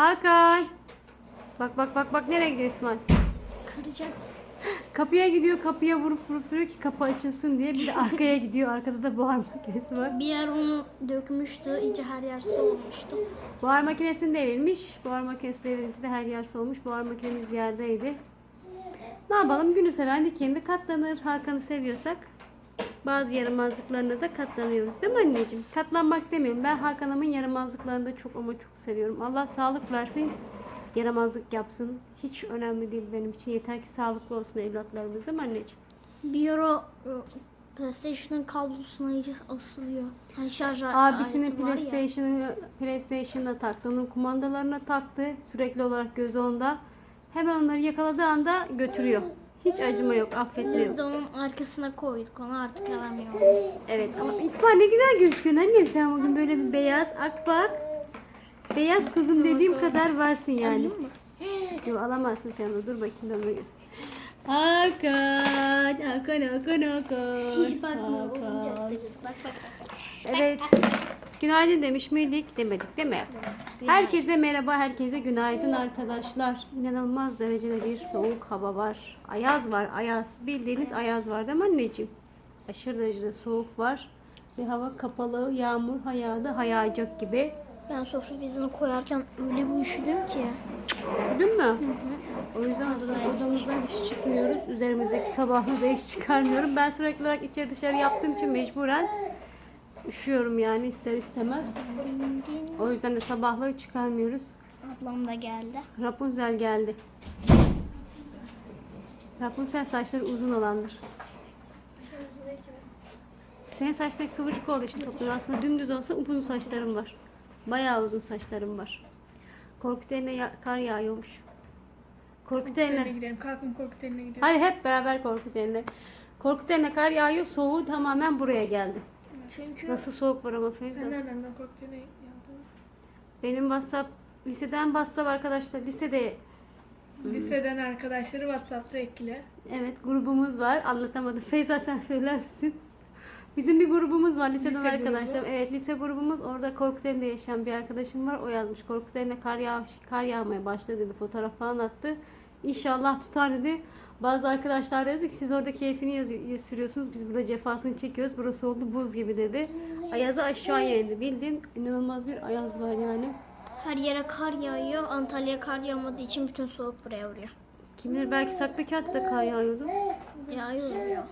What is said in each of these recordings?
Hakan. Bak bak bak bak nereye gidiyor İsmail? Kıracak. Kapıya gidiyor kapıya vurup vurup duruyor ki kapı açılsın diye. Bir de arkaya gidiyor. Arkada da buhar makinesi var. Bir yer onu dökmüştü. iyice her yer soğumuştu. Buhar makinesini devirmiş. Buhar makinesi devirince de her yer soğumuş. Buhar makinemiz yerdeydi. Ne yapalım? Günü seven dikeni katlanır. Hakan'ı seviyorsak bazı yaramazlıklarına da katlanıyoruz. Değil mi anneciğim? Katlanmak demiyorum. Ben Hakan'ımın yaramazlıklarını da çok ama çok seviyorum. Allah sağlık versin. Yaramazlık yapsın. Hiç önemli değil benim için. Yeter ki sağlıklı olsun evlatlarımız değil mi anneciğim? Bir ara e, PlayStation'ın kablosuna iyice asılıyor. Hani şarj Abisinin. PlayStation'ı PlayStation'da taktı. Onun kumandalarına taktı. Sürekli olarak gözü onda. Hemen onları yakaladığı anda götürüyor. Hiç acıma yok, affetme Biz yok. de onun arkasına koyduk. Onu artık alamıyor. Evet ama İsmail ne güzel gözüküyorsun annem sen bugün böyle bir beyaz ak bak. Beyaz kuzum dediğim kadar varsın yani. Alayım mı? Yok alamazsın sen onu dur bakayım ben ona göster. Hakan, Hakan, Hakan, Hakan. Hiç bakmıyor. Biz. Bak bak bak. Evet. Günaydın demiş miydik? Demedik değil mi? Herkese merhaba, herkese günaydın arkadaşlar. İnanılmaz derecede bir soğuk hava var. Ayaz var, ayaz. Bildiğiniz ayaz, var değil mi anneciğim? Aşırı derecede soğuk var. Ve hava kapalı, yağmur hayadı hayacak gibi. Ben sofra bezini koyarken öyle bir üşüdüm ki. Üşüdün mü? O yüzden odada- odamızdan hiç çıkmıyoruz. Üzerimizdeki sabahlı da hiç çıkarmıyorum. Ben sürekli olarak içeri dışarı yaptığım için mecburen üşüyorum yani ister istemez. O yüzden de sabahları çıkarmıyoruz. Ablam da geldi. Rapunzel geldi. Rapunzel saçları uzun olandır. Senin saçların kıvırcık olduğu için topluyor. Aslında dümdüz olsa uzun saçlarım var. Bayağı uzun saçlarım var. Korkut eline ya- kar yağıyormuş. Korkut eline. gidelim. Kalkın kokteline gidelim. Hadi hep beraber Korkut eline. Korkut eline kar yağıyor. Soğuğu tamamen buraya geldi. Çünkü Nasıl soğuk var ama Feyza. Sen nereden ben kokteyline yağdım? Benim WhatsApp liseden WhatsApp arkadaşlar. Lisede Liseden arkadaşları Whatsapp'ta ekle. Evet grubumuz var. Anlatamadım. Feyza sen söyler misin? Bizim bir grubumuz var liseden Lise arkadaşlar. grubu. Evet lise grubumuz. Orada Korkuteli'nde yaşayan bir arkadaşım var. O yazmış. Korkuteli'ne kar, yağ, kar yağmaya başladı dedi. Fotoğraf falan attı. İnşallah tutar dedi. Bazı arkadaşlar da yazıyor ki siz orada keyfini yazıyor, sürüyorsunuz. Biz burada cefasını çekiyoruz. Burası oldu buz gibi dedi. Ayazı aşağıya indi. Bildiğin inanılmaz bir ayaz var yani. her yere kar yağıyor. Antalya kar yağmadığı için bütün soğuk buraya vuruyor. Kim bilir belki Saklıkent'te de kar yağıyordu. Yağıyor vuruyor.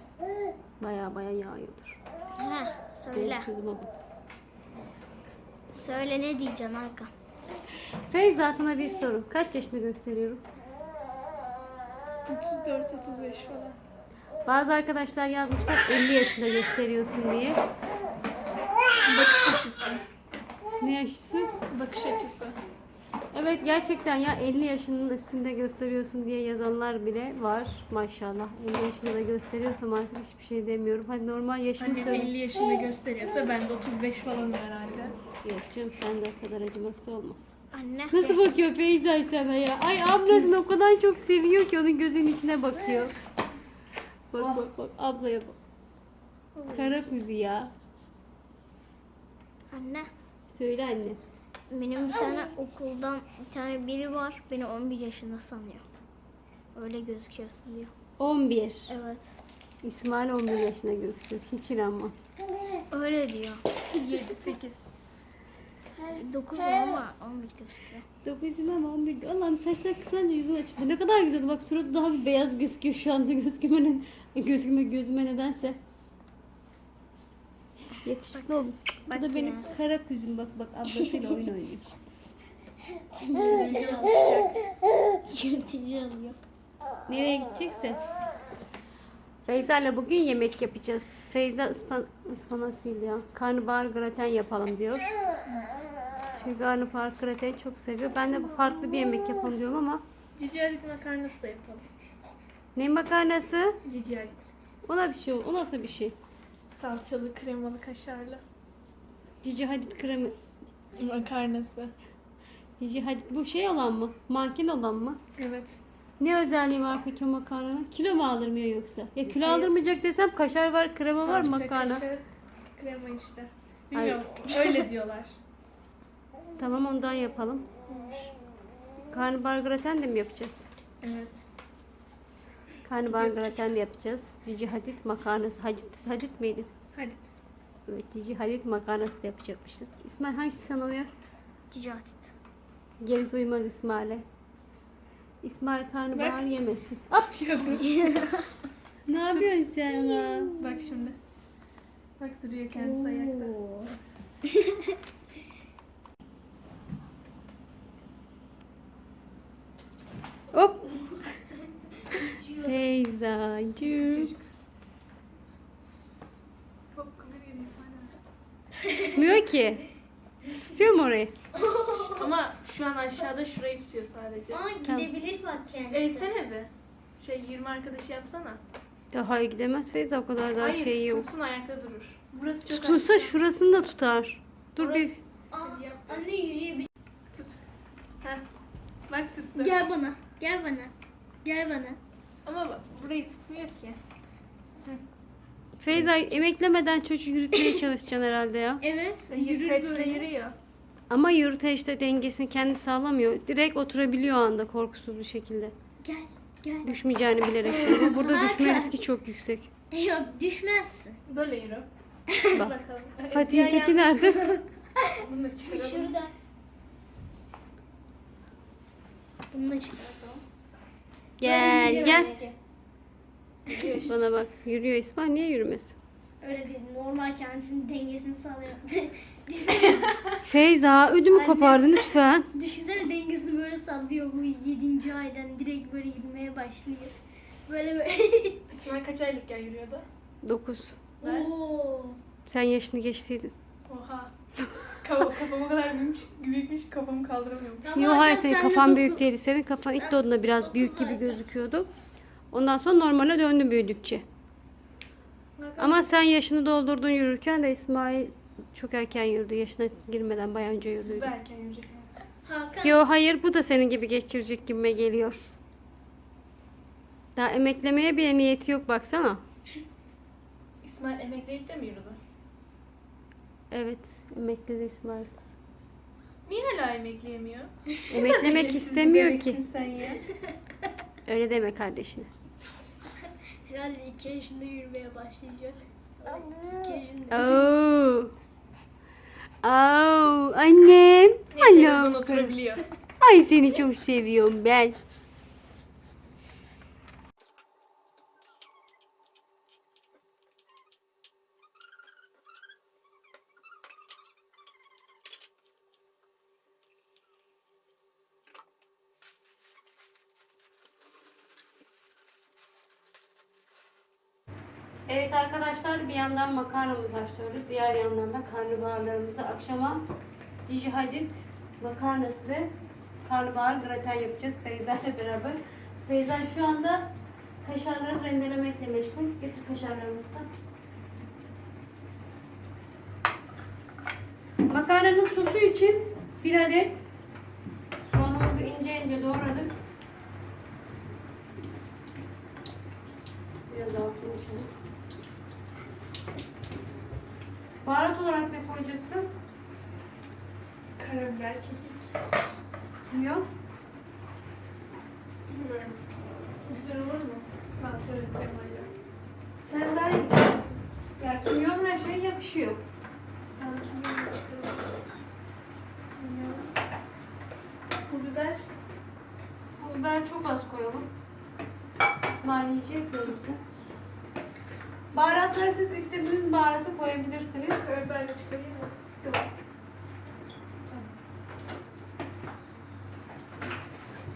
Baya baya yağıyordur. He söyle. Benim kızıma bak. Söyle ne diyeceksin Hakan? Feyza sana bir soru. Kaç yaşında gösteriyorum? 34-35 falan. Bazı arkadaşlar yazmışlar 50 yaşında gösteriyorsun diye. Bakış açısı. Ne yaşısı? Bakış açısı. Evet gerçekten ya 50 yaşının üstünde gösteriyorsun diye yazanlar bile var maşallah. 50 yaşında da gösteriyorsam artık hiçbir şey demiyorum. Hadi normal yaşımı Annem söyle. 50 yaşında gösteriyorsa ben de 35 falanım herhalde. Yok canım sen de o kadar acımasız olma. Anne. Nasıl bakıyor Feyza sana ya? Ay ablasını o kadar çok seviyor ki onun gözünün içine bakıyor. Bak bak bak ablaya bak. Kara kuzu ya. Anne. Söyle anne. Benim bir tane okuldan bir tane biri var. Beni 11 yaşında sanıyor. Öyle gözüküyorsun diyor. 11. Evet. İsmail 11 yaşında gözüküyor. Hiç inanmam. Öyle diyor. 7, 8. 9 ama 11 gözüküyor. 9 ama 11. Allah'ım saçlar kısalınca yüzün açıldı. Ne kadar güzel. Bak suratı daha bir beyaz gözüküyor şu anda gözüme, ne- gözüme, gözüme nedense. Yakışıklı oldum. Bu Bak da benim kara kuzum. Bak bak ablasıyla oyun oynuyor. Yırtıcı alıyor. Nereye gidecekse. Feyza ile bugün yemek yapacağız. Feyza ıspan ıspanak değil ya. Karnabahar graten yapalım diyor. Çünkü karnabahar graten çok seviyor. Ben de farklı bir yemek yapalım diyorum ama Cici Halit makarnası da yapalım. ne makarnası? Cici Halit. O da bir şey. O nasıl bir şey? Salçalı, kremalı, kaşarlı. Cici Hadid kremi. Makarnası. Cici Hadid bu şey olan mı? Manken olan mı? Evet. Ne özelliği var peki o makarnanın? Kilo mu aldırmıyor yoksa? Ya kilo Hayır. aldırmayacak desem kaşar var, krema var, Salça, makarna. kaşar, krema işte. Bilmiyorum. Öyle diyorlar. Tamam ondan yapalım. Karnabahar graten de mi yapacağız? Evet. Karnabahar graten de yapacağız. Cici Hadid makarnası. Hadid, Hadid miydi? Hadi. Evet Cici Hadid makarnası da yapacakmışız. İsmail hangisi sana uyar? Cici atit. Gerisi uymaz İsmail'e. İsmail karnabahar Bak. yemesin. Hop! ne yapıyorsun sen ya? Bak şimdi. Bak duruyor kendisi ayakta. Hop! Feyzacığım. Çocuk. Hop kamera geliyor İsmail abi. Tutmuyor ki. Tutuyor mu orayı? Ama şu an aşağıda şurayı tutuyor sadece. Tamam. gidebilir bak kendisi. Eğsene bir. Şey 20 arkadaşı yapsana. Daha hayır gidemez Feyza o kadar daha Hayır şey yok. tutulsun ayakta durur. Burası çok Tutulsa aşağı. şurasını da tutar. Dur bir. Burası- Aa, Hadi yap. anne yürüyebilir. Tut. Heh. Bak tuttu. Gel bana. Gel bana. Gel bana. Ama bak burayı tutmuyor ki. Feyza emeklemeden çocuk yürütmeye çalışacaksın herhalde ya. Evet. Yürür böyle. yürüyor. Ama yürüteçte dengesini kendi sağlamıyor. Direkt oturabiliyor o anda korkusuz bir şekilde. Gel. Gel. Düşmeyeceğini bilerek. Ama burada düşme riski çok yüksek. Yok düşmezsin. Böyle yürü. Bak. Bakalım. Fatih'in teki nerede? Bunu da çıkaralım. Şurada. Bunu da çıkartalım. Gel gel. belki. Yürüyor işte. Bana bak. Yürüyor İsmail. Niye yürümesin? Öyle değil. Normal kendisinin dengesini sağlıyor. Feyza ödümü Anne. kopardın lütfen. Düşünsene dengesini böyle sallıyor bu 7. aydan direkt böyle yürümeye başlıyor. Böyle böyle. İsmail kaç aylıkken yürüyordu? 9. Ben- Oo. Sen yaşını geçtiydin. Oha. Kafa, kafam o kadar büyümüş, büyükmüş kafamı kaldıramıyorum. Yok hayır senin kafan büyük değildi. Senin kafan ilk doğduğunda biraz büyük gibi gözüküyordu. Ondan sonra normale döndü büyüdükçe. Ama sen yaşını doldurdun yürürken de İsmail çok erken yürüdü. Yaşına girmeden bayağı önce yürüdü. Belki yürüyecek. Hakan. Yo hayır bu da senin gibi geçirecek gibime geliyor. Daha emeklemeye bile niyeti yok baksana. İsmail emekleyip de mi yürüdü? Evet emekledi İsmail. Niye hala emekleyemiyor? Emeklemek istemiyor ki. Sen ya. Öyle deme kardeşine. Herhalde 2 yaşında yürümeye başlayacak. 2 yaşında. Oo. Oo, annem. Neyse en azından Allah'ım. oturabiliyor. Ay seni çok seviyorum ben. Evet arkadaşlar bir yandan makarnamızı açıyoruz. Diğer yandan da karnabaharlarımızı akşama Cici Hadid makarnası ve karnabahar graten yapacağız Feyza ile beraber. Feyza şu anda kaşarları rendelemekle meşgul. Getir kaşarlarımızı da. Makarnanın sosu için bir adet soğanımızı ince ince doğradık. Biraz altını içelim. Baharat olarak ne koyacaksın? Karabiber, kekik. Kimyon. Bilmiyorum. Güzel olur mu? Salçalı kremayla. Sen daha iyi bilirsin. Ya kimyon her şeye yakışıyor. Ben kimyonu çıkaralım. Kimyon. Pul biber. Pul biber çok az koyalım. İsmail yiyecek gözükte. Baharatları siz istediğiniz baharatı koyabilirsiniz. Karabiberle çıkarayım mı? Yok.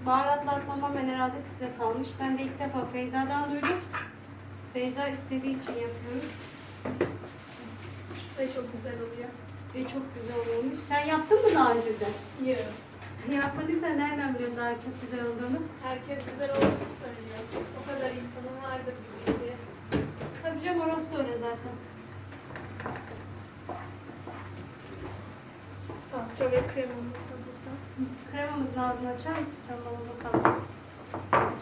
Baharatlar tamamen herhalde size kalmış. Ben de ilk defa Feyza'dan duydum. Feyza istediği için yapıyorum. Ve çok güzel oluyor. Ve çok güzel olmuş. Sen yaptın mı daha önce de? Yiyorum. Yapmadıysan nereden biliyorsun daha çok güzel olduğunu? Herkes güzel olduğunu söylüyor. O kadar insanın vardır diye. Tabii canım orası da öyle zaten. Salça ve kremamız da burada. Kremamızın ağzını açar mısın sen bana da fazla?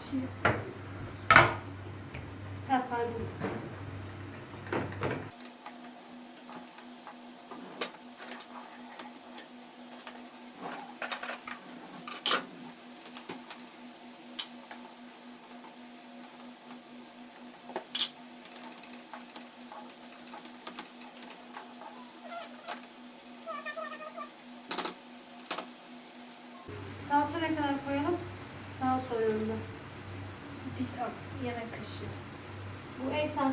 Şimdi Ha pardon. Salça ne kadar koyalım? Sağ soruyorum ben. Bir tam yemek kaşığı.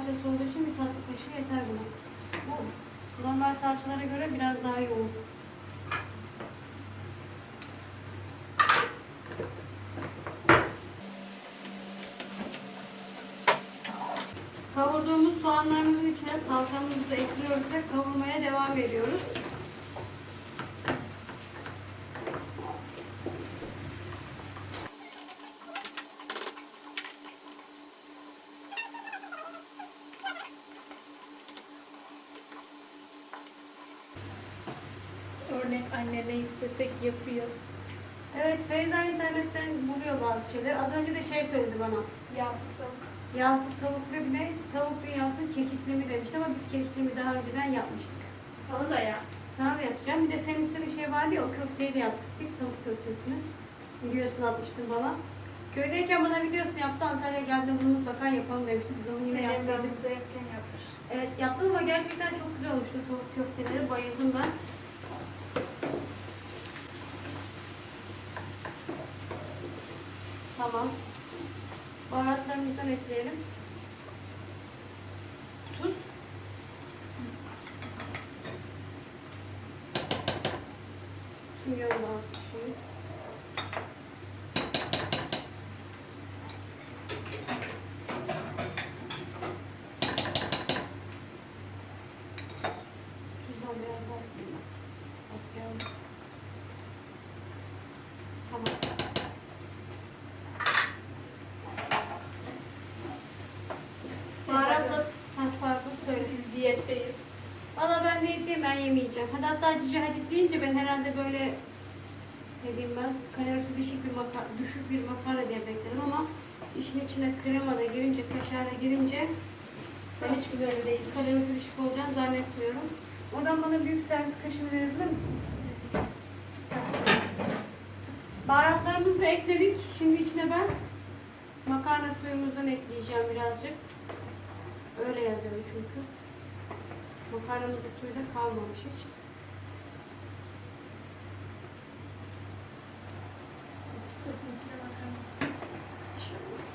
Salçası olduğu için bir tatlı kaşığı yeter buna. Bu normal salçalara göre biraz daha yoğun. Kavurduğumuz soğanlarımızın içine salçamızı da ekliyoruz ve kavurmaya devam ediyoruz. Örnek anne ne istesek yapıyor. Evet Feyza internetten buluyor bazı şeyleri. Az önce de şey söyledi bana. Yağsız tavuk. Yağsız tavuklu bir de tavuk dünyasının kekikli mi demişti ama biz kekikli mi daha önceden yapmıştık. Onu da yap. Sana da yapacağım. Bir de senin istediğin şey vardı ya o köfteyi de yaptık. Biz tavuk köftesini. Videosunu atmıştın bana. Köydeyken bana videosunu yaptı. Antalya'ya geldiğinde bunu mutlaka yapalım demişti. Biz onu yine yaptık. yapmış. Evet yaptım ama gerçekten çok güzel olmuştu tavuk köfteleri. Bayıldım ben. Tamam. Baharatlarımızdan ekleyelim. Tuz. Kimyon bazı bir şey. Tuzdan biraz daha ekleyeyim. Az geldi. Tamam. Baharatla... Ha, pardon söyle. Biz diyetteyiz. Valla ben diyetteyim ben yemeyeceğim. Hadi hatta cici hadit deyince ben herhalde böyle ne diyeyim ben kalorisi düşük bir makarna, düşük bir makarna diye bekledim ama işin içine krema da girince, kaşar da girince Ben hiç böyle değil. kalorisi düşük olacağını zannetmiyorum. Oradan bana büyük servis kaşığı verebilir misin? Baharatlarımızı da ekledik. Şimdi içine ben makarna suyumuzdan ekleyeceğim birazcık. Öyle yazıyor çünkü. Makarnamızın suyu da kalmamış hiç. Sosun içine bakalım. Bir şey olmaz.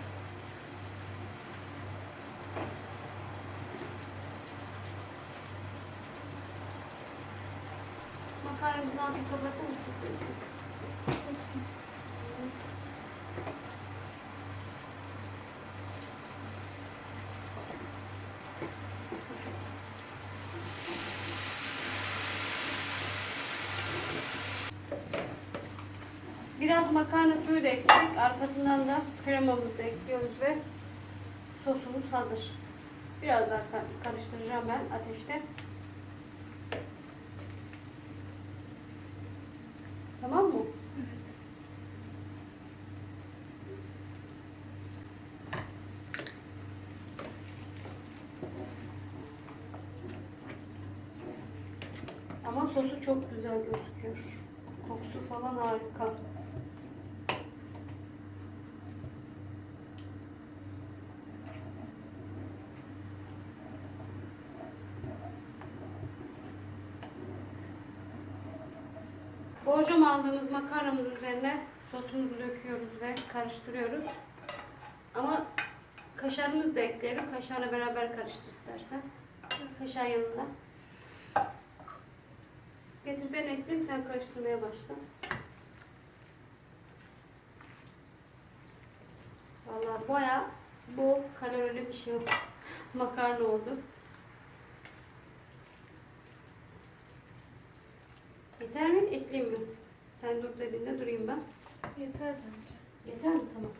Biraz makarna suyu da ekledik. Arkasından da kremamızı ekliyoruz ve sosumuz hazır. Biraz daha kar- karıştıracağım ben ateşte. Tamam mı? Ama sosu çok güzel gözüküyor. Kokusu falan harika. Borcam aldığımız makarnamız üzerine sosumuzu döküyoruz ve karıştırıyoruz. Ama kaşarımızı da ekleyelim. Kaşarla beraber karıştır istersen. Kaşar yanında. Getir ben ekleyeyim sen karıştırmaya başla. Vallahi baya bol kalorili bir şey. Makarna oldu. Yeter mi? Ekleyeyim mi? Sen dur dediğinde durayım ben. Yeter bence. Yeter mi? Tamam.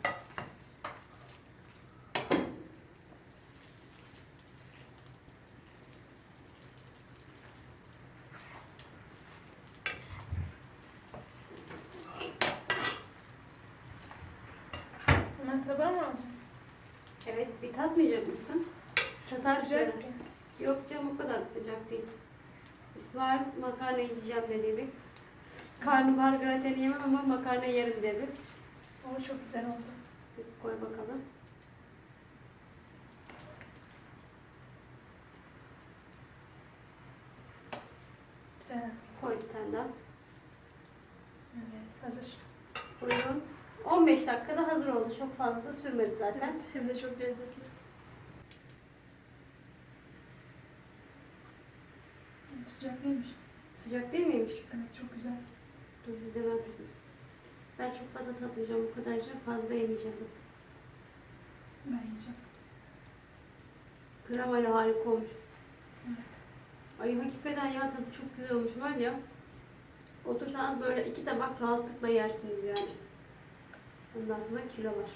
Hemen tabağa mı alacaksın? Evet, bir tatmayacak mısın? Tatar Sıcak. Yok canım o kadar sıcak değil. İsmail makarna yiyeceğim dedi bir. Karnabahar grateni yemem ama makarna yerim dedi. Ama çok güzel oldu. Koy bakalım. Güzel. Koy bir tane daha. Evet hazır. Buyurun. 15 dakikada hazır oldu. Çok fazla da sürmedi zaten. Evet, hem de çok lezzetli. Sıcak neymiş? Sıcak değil miymiş? Evet çok güzel. Dur bir de ben tadayım. Ben çok fazla tatmayacağım. Bu kadarca fazla yemeyeceğim. Ben yiyeceğim. Kremayla harika olmuş. Evet. Ay hakikaten ya tadı çok güzel olmuş var ya. Otursanız böyle iki tabak rahatlıkla yersiniz yani. Ondan sonra kilolar.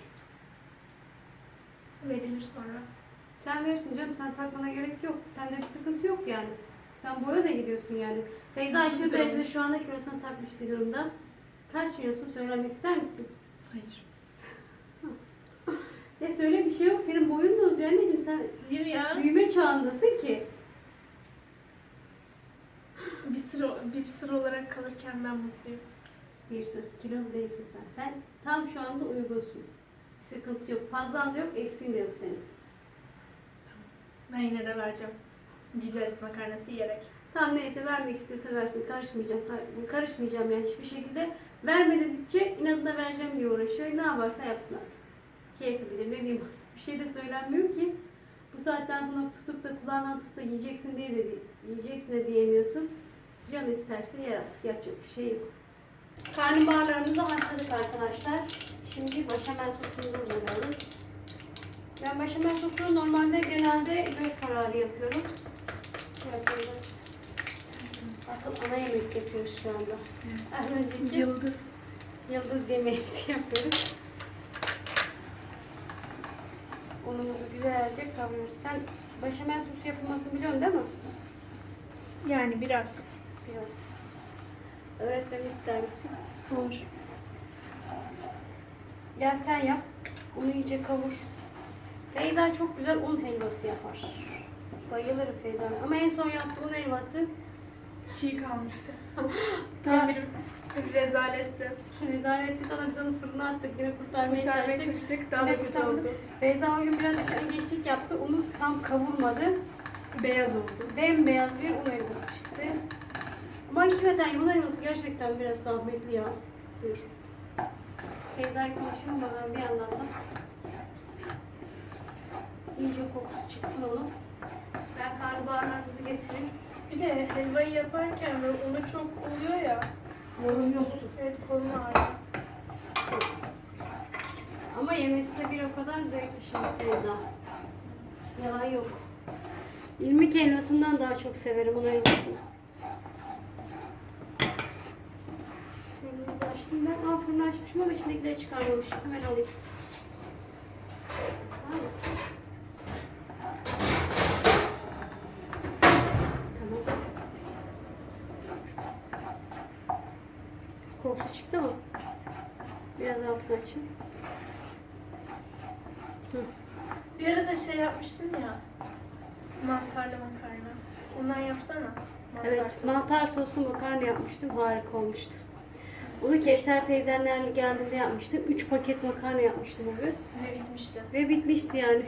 Verilir sonra. Sen verirsin canım sen takmana gerek yok. Sende bir sıkıntı yok yani. Sen boya da gidiyorsun yani. Feyza aşırı derecede şu anda kilosunu takmış bir durumda. Kaç kilosun söylemek ister misin? Hayır. Ya söyle bir şey yok. Senin boyun da uzuyor anneciğim. Sen Hayır ya. büyüme çağındasın ki. Bir sır, bir sır olarak kalırken ben mutluyum. Bir sırf kilolu değilsin sen. Sen tam şu anda uygunsun. Bir sıkıntı yok. Fazlan da yok, eksiğin de yok senin. Ben yine de vereceğim. Cici et makarnası yiyerek. Tamam neyse vermek istiyorsa versin. Karışmayacağım. Kar- Karışmayacağım yani hiçbir şekilde. Verme dedikçe inadına vereceğim diye uğraşıyor. Ne yaparsa yapsın artık. Keyfi bilir. Ne diyeyim artık. Bir şey de söylenmiyor ki. Bu saatten sonra tutup da kulağından tutup da yiyeceksin diye de yiyeceksin de diyemiyorsun. Canı isterse yer artık. Yapacak bir şey yok. Karnabaharlarımızı haşladık arkadaşlar. Şimdi başamel sosumuzu hazırlıyoruz. Ben başamel sosunu normalde genelde göz kararı yapıyorum. Yapıyorum. Asıl ana yemek yapıyoruz şu anda. Az önceki Yıldız. yıldız yemeğimizi yapıyoruz. Unumuzu güzelce kavuruyoruz. Sen başamel sosu yapılmasını biliyorsun değil mi? Yani biraz. Biraz. Öğretmemi ister misin? Olur. Gel sen yap. Unu iyice kavur. Feyza çok güzel un helvası yapar. Bayılırım Feyza'ya. Ama en son yaptığı un helvası Çiğ kalmıştı. Tam bir, rezaletti. rezaletli sana biz onu fırına attık. Yine kurtarmaya, Kurtarmaya çalıştık. çalıştık. Daha da Yine kötü kurtardık. oldu. Feyza o gün biraz üşengeçlik yaptı. Unu tam kavurmadı. Beyaz oldu. Bembeyaz bir un helvası çıktı. Ama hakikaten un helvası gerçekten biraz zahmetli ya. Buyur. Feyza'yı konuşuyorum bakalım bir yandan da. İyice kokusu çıksın onun. Ben karnabaharlarımızı getireyim. Bir de helvayı yaparken böyle unu çok oluyor ya. Yoruluyorsun. Evet kolum ağrıyor. Ama yemesi de bir o kadar zevkli şimdi Feyza. Yalan yok. İlmik helvasından daha çok severim onun helvasını. Fırınımızı açtım ben. Aa fırını açmışım ama içindekileri çıkarmamışım. Hemen alayım. Tamam. Kokusu çıktı mı? Biraz altını açayım. Bir ara da şey yapmıştın ya. Mantarlı makarna. Ondan yapsana. Mantar Evet, sosu. mantar soslu makarna yapmıştım. Harika olmuştu. Onu Kevser teyzenlerle geldiğinde yapmıştım. 3 paket makarna yapmıştım o gün. Ve bitmişti. Ve bitmişti yani.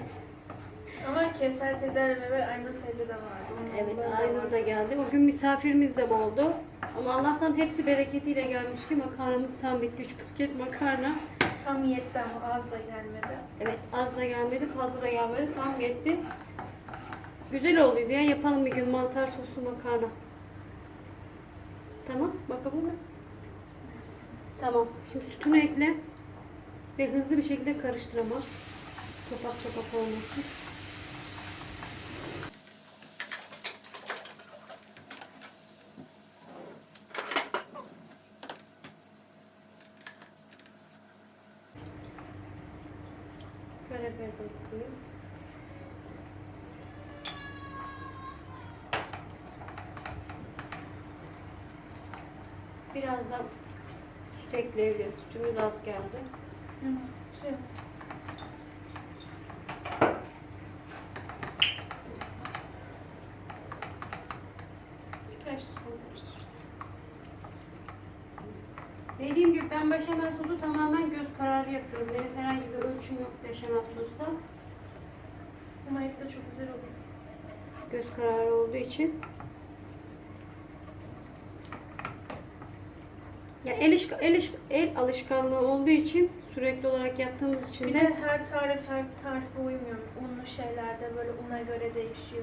Ama Kevser teyzeyle beraber Aynur teyze de vardı. Onun Evet, Aynur da geldi. O gün misafirimiz de oldu. Ama Allah'tan hepsi bereketiyle gelmiş ki makarnamız tam bitti. 3 paket makarna. Tam yetti ama az da gelmedi. Evet, az da gelmedi, fazla da gelmedi. Tam yetti. Güzel olduydu ya. Yapalım bir gün mantar soslu makarna. Tamam, bakabilir miyim? Tamam. Şimdi sütünü ekle. Ve hızlı bir şekilde karıştır ama. Topak topak olmasın. Karabiber de ekleyeyim. Biraz da süt ekleyebiliriz. Sütümüz az geldi. Şey, Karıştırsın karıştır. Dediğim gibi ben beşamel sosu tamamen göz kararı yapıyorum. Benim herhangi bir ölçüm yok beşamel sosta. ama hep de çok güzel oluyor. Göz kararı olduğu için. Ya el, iş- el, iş- el alışkanlığı olduğu için sürekli olarak yaptığımız için Bir de de her tarif her tarife uymuyor. Unlu şeylerde böyle una göre değişiyor.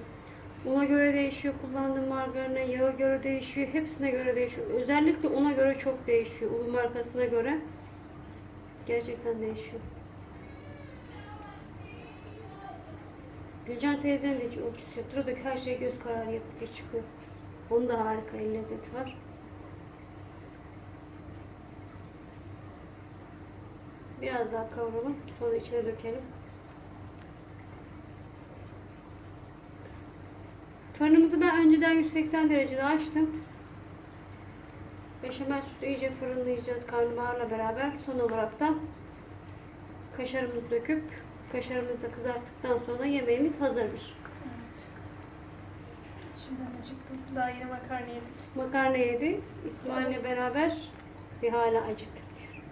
Ona göre değişiyor, kullandığım margarine, yağa göre değişiyor, hepsine göre değişiyor. Özellikle ona göre çok değişiyor, un markasına göre. Gerçekten değişiyor. Gülcan teyzenin de hiç ölçüsü yoktur. O da her şeyi göz kararı yapıp çıkıyor. Onun da harika el lezzeti var. Biraz daha kavuralım. Sonra içine dökelim. Fırınımızı ben önceden 180 derecede açtım. Beşamel sosu iyice fırınlayacağız karnabaharla beraber. Son olarak da kaşarımızı döküp kaşarımızı da kızarttıktan sonra yemeğimiz hazırdır. Evet. Şimdiden acıktım. Daha yeni makarna yedik. Makarna yedi. İsmail'le beraber bir hala acıktık diyor.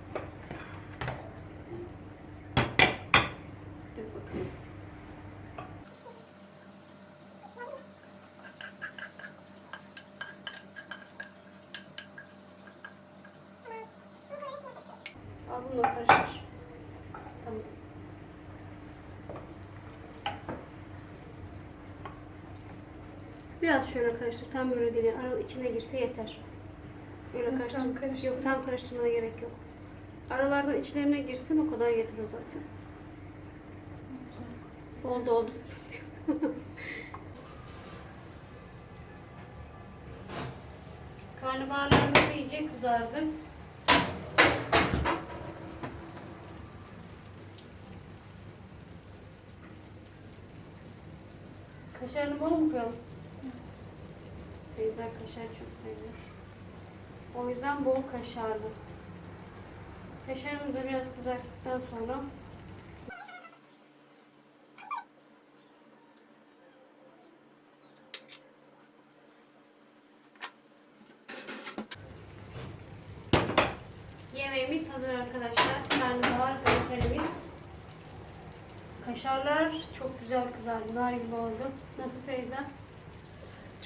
Dur bakalım. Al bunu da karıştır. Tamam. Biraz şöyle karıştır. Tam böyle değil. yani Aralı içine girse yeter. Öyle Tam karıştır. karıştır. Yok tam karıştırmana gerek yok. Aralardan içlerine girsin o kadar yeter o zaten. Oldu oldu sıkıntı. Karnabaharlarımız iyice kızardı. Kaşarını bol mu koyalım? Beyza kaşar çok seviyor. O yüzden bol kaşarlı. Kaşarımızı biraz kızarttıktan sonra Yemeğimiz hazır arkadaşlar. Karnabahar galetalarımız. Kaşarlar çok güzel kızardı. Nar gibi oldu. Nasıl Feyza?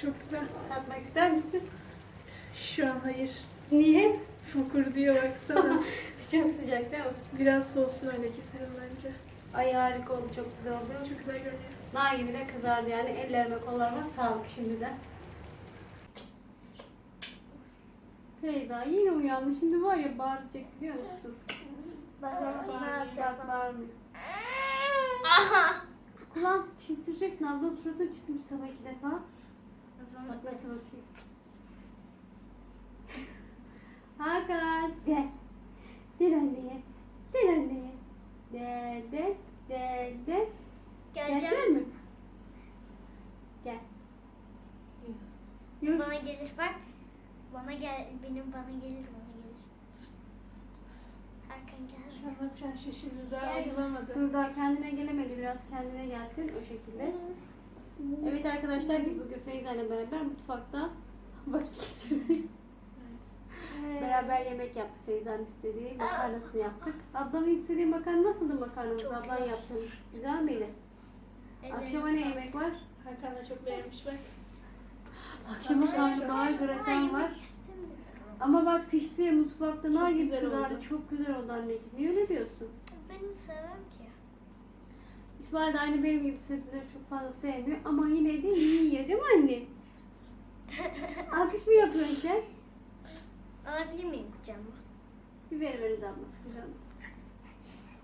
Çok güzel. Tatmak ister misin? Şu an hayır. Niye? Fokur diyor baksana. Çok sıcak değil mi? Biraz soğusun öyle keserim bence. Ay harika oldu. Çok güzel oldu. Çok güzel görünüyor. Nar gibi de kızardı yani. Ellerime kollarıma sağlık şimdiden. Feyza yine uyandı. Şimdi var ya bağıracak biliyor musun? Ben ne yapacağım? Bak bağırmıyor. Aha. Kulağım çizdireceksin. Ablanın suratını çizmiş sabah iki defa. Bak nasıl bakıyor. Hakan de. Del anneye. Del anneye. De de de de. Gelecek mi? Gel. Yok. Bana gelir bak. Bana gel, benim bana gelir, bana gelir. Hakan gel. Şu an ne yapacağını şaşırdı. Daha Gel. ayılamadı. Dur daha kendine gelemedi. Biraz kendine gelsin o şekilde. Evet arkadaşlar biz bugün Feyza ile beraber mutfakta vakit geçirdik. Evet. Beraber yemek yaptık. Feyza'nın istediği makarnasını yaptık. Ablanın istediği makarna nasıldı makarnamız? Çok Ablan güzel. yaptı. Güzel miydi? Ellerine Akşama ne yemek var? Hakan da çok beğenmiş bak. Akşama Akşam karnabahar graten var. Ama bak pişti mutfakta nar gibi güzel kızardı. oldu. Çok güzel oldu anneciğim. Niye öyle diyorsun? Ben sevmem. İsmail de aynı benim gibi sebzeleri çok fazla sevmiyor ama yine de yiyor değil mi anne? Alkış mı yapıyorsun sen? Alabilir miyim canım? Biber verin damlası kucağına.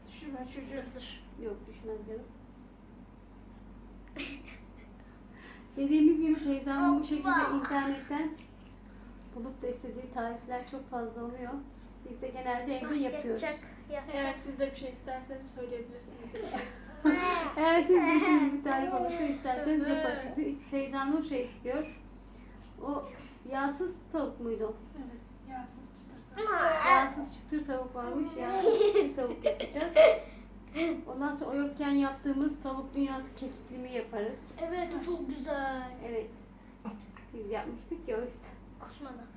Düşürme çocuğu. Dur. Yok düşmez canım. Dediğimiz gibi Feyza'nın bu şekilde internetten bulup da istediği tarifler çok fazla oluyor. Biz de genelde evde yapıyoruz. Yatacak, Eğer yatacak. siz de bir şey isterseniz söyleyebilirsiniz. Eğer siz de istediğiniz bir tarif olursa isterseniz yaparız. Şimdi Feyza Nur şey istiyor. O yağsız tavuk muydu? evet. Yağsız çıtır Yağsız çıtır tavuk varmış. Yağsız çıtır tavuk yapacağız. Ondan sonra o yokken yaptığımız tavuk dünyası kekiklimi yaparız. Evet, o çok güzel. Evet. Biz yapmıştık ya o yüzden. Kusmadan.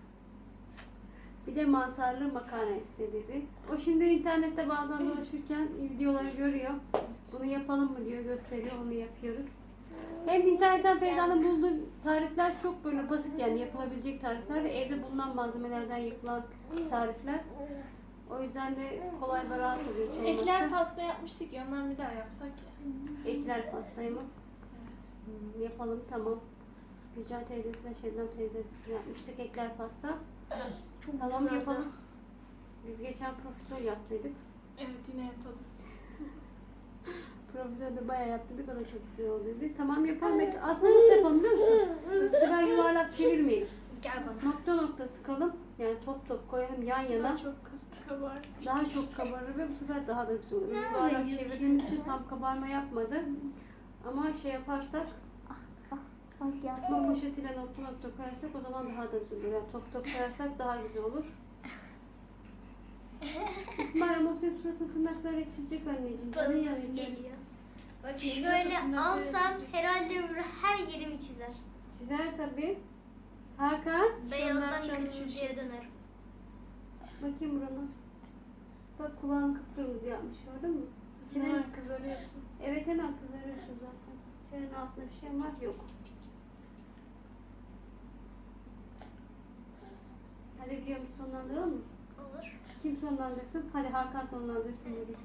Bir de mantarlı makarna istedi. O şimdi internette bazen dolaşırken videoları görüyor. Bunu yapalım mı diyor, gösteriyor, onu yapıyoruz. Hem internetten Feyza'nın bulduğu tarifler çok böyle basit yani yapılabilecek tarifler ve evde bulunan malzemelerden yapılan tarifler. O yüzden de kolay ve rahat oluyor. çoğunlukla. Ekler pasta yapmıştık ya ondan bir daha yapsak ya. Ekler pastayı mı? Evet. Hmm, yapalım tamam. Gülcan teyzesine, Şebnem teyzesine yapmıştık ekler pasta. Evet. Çok Tamam güzeldi. yapalım. Biz geçen profiterol yaptıydık. Evet yine yapalım. Profiterol de bayağı yaptıydık. O da çok güzel olduydu. Tamam yapalım. Bekle. Aslında nasıl yapalım biliyor musun? Sefer yuvarlak çevirmeyelim. Gel bana. Nokta nokta sıkalım. Yani top top koyalım yan yana. Daha çok kabarsın. Daha çok kabarır ve bu sefer daha da güzel olur. Yuvarlak çevirdiğimiz için tam kabarma yapmadı. Ama şey yaparsak sıkma poşetiyle nokta nokta koyarsak o zaman daha da güzel olur. Yani top top koyarsak daha güzel olur. İsmail ama senin suratın tırnakları çizecek anneciğim. Bana Canın yanacak. geliyor. Bak Benim şöyle tırnakları alsam çizecek. herhalde her yerimi çizer. Çizer tabii. Hakan. Beyazdan kırmızıya dönerim. Bakayım burana. Bak kulağın kıpkırmızı yapmış gördün mü? İçine, Hemen kızarıyorsun. evet hemen kızarıyorsun zaten. İçerinin altında bir şey var yok. Hadi videomuzu sonlandıralım mı? Olur. Kim sonlandırsın? Hadi Hakan sonlandırsın dedi.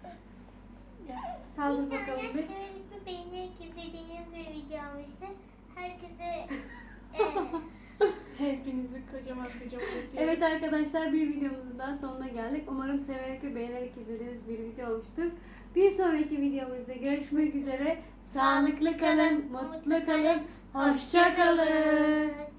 Gel. Kaldır bakalım bir. Şöyle beğenerek izlediğiniz bir video olmuştu. Herkese Hepinizi kocaman kocaman öpüyoruz. Evet arkadaşlar bir videomuzun daha sonuna geldik. Umarım severek ve beğenerek izlediğiniz bir video olmuştur. Bir sonraki videomuzda görüşmek üzere. Sağlıklı kalın, mutlu kalın, hoşça kalın.